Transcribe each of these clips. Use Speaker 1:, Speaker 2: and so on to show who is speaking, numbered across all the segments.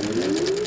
Speaker 1: Thank you.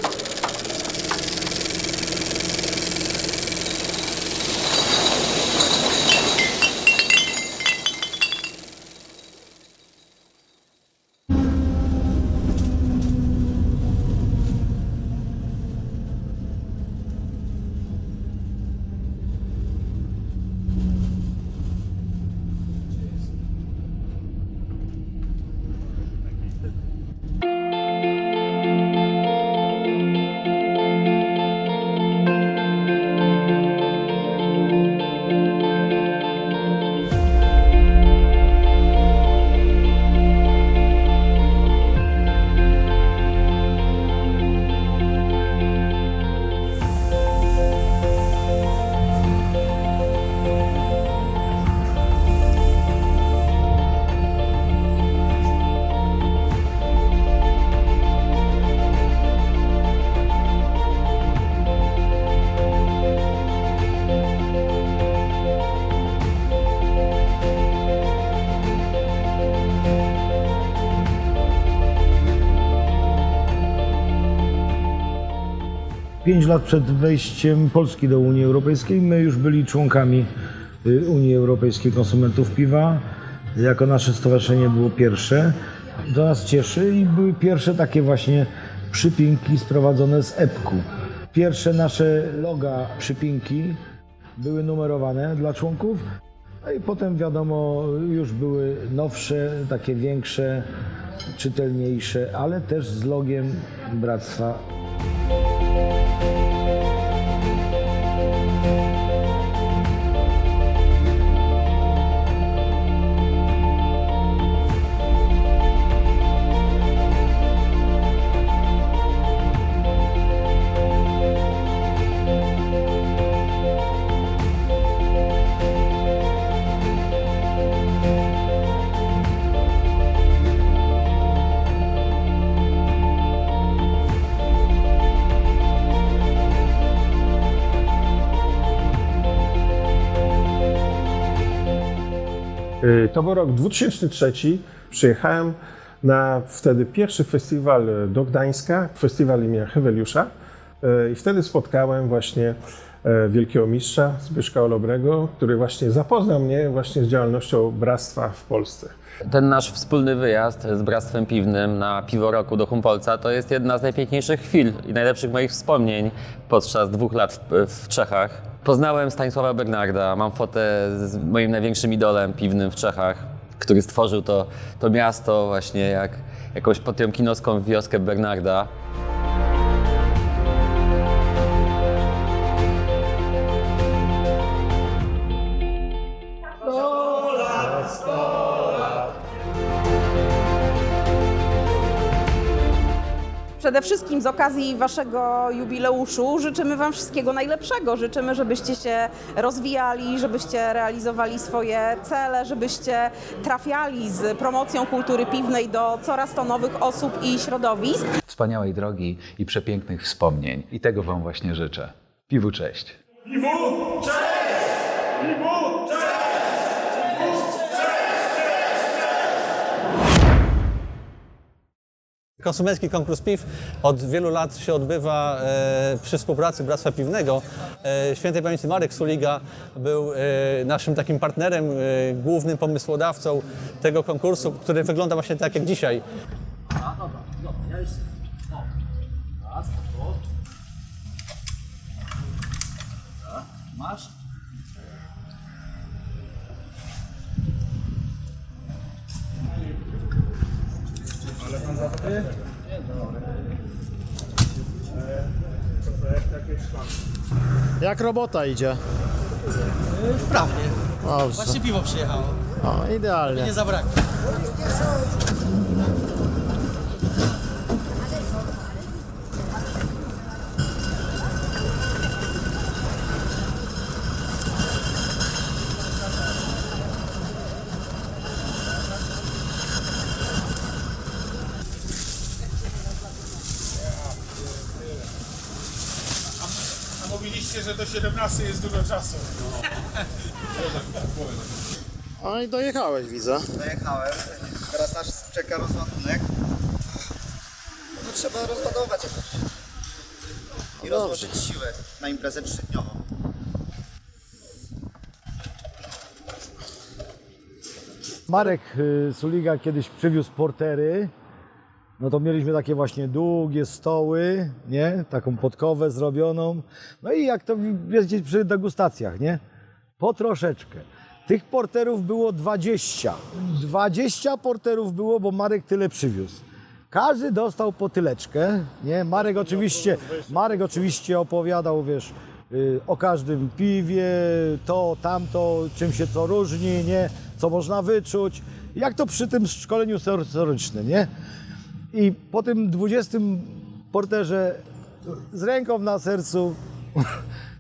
Speaker 1: Pięć lat przed wejściem Polski do Unii Europejskiej my już byli członkami y, Unii Europejskiej Konsumentów Piwa. Jako nasze stowarzyszenie było pierwsze. To nas cieszy i były pierwsze takie właśnie przypinki sprowadzone z EPK-u. Pierwsze nasze loga przypinki były numerowane dla członków, no i potem wiadomo, już były nowsze, takie większe, czytelniejsze, ale też z logiem Bractwa
Speaker 2: To był rok 2003. Przyjechałem na wtedy pierwszy festiwal do Gdańska, festiwal imienia Heweliusza. Y, I wtedy spotkałem właśnie wielkiego mistrza Zbyszka Olobrego, który właśnie zapoznał mnie właśnie z działalnością bractwa w Polsce.
Speaker 3: Ten nasz wspólny wyjazd z Bractwem Piwnym na piwo roku do Humpolca to jest jedna z najpiękniejszych chwil i najlepszych moich wspomnień podczas dwóch lat w, w Czechach. Poznałem Stanisława Bernarda, mam fotę z moim największym idolem piwnym w Czechach, który stworzył to, to miasto właśnie jak jakąś potiomkinowską wioskę Bernarda.
Speaker 4: Przede wszystkim z okazji Waszego jubileuszu życzymy Wam wszystkiego najlepszego. Życzymy, żebyście się rozwijali, żebyście realizowali swoje cele, żebyście trafiali z promocją kultury piwnej do coraz to nowych osób i środowisk.
Speaker 5: wspaniałej drogi i przepięknych wspomnień. I tego Wam właśnie życzę. Piwu cześć!
Speaker 6: Konsumencki konkurs piw od wielu lat się odbywa e, przy współpracy Bractwa Piwnego. E, świętej pamięci Marek Suliga był e, naszym takim partnerem, e, głównym pomysłodawcą tego konkursu, który wygląda właśnie tak jak dzisiaj.
Speaker 7: Jak robota idzie?
Speaker 8: Wprawnie.
Speaker 7: Dobrze.
Speaker 8: Właśnie piwo przyjechało.
Speaker 7: O, idealnie.
Speaker 8: Nie zabraknie.
Speaker 9: Mówiliście, że do 17 jest dużo czasu.
Speaker 7: O i dojechałeś, widzę.
Speaker 10: Dojechałem. Teraz nas czeka rozładunek. trzeba rozładować jakoś. I rozłożyć siłę na imprezę trzydniową.
Speaker 1: Marek y, Suliga kiedyś przywiózł portery. No to mieliśmy takie właśnie długie stoły, nie? Taką podkowę zrobioną. No i jak to wiecie przy degustacjach, nie? Po troszeczkę. Tych porterów było 20. 20 porterów było, bo Marek tyle przywiózł. Każdy dostał po tyleczkę, nie? Marek oczywiście, Marek oczywiście opowiadał, wiesz, y, o każdym piwie, to, tamto, czym się co różni, nie? Co można wyczuć. Jak to przy tym szkoleniu sensorycznym, nie? I po tym 20 porterze z ręką na sercu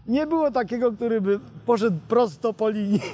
Speaker 1: nie było takiego, który by poszedł prosto po linii.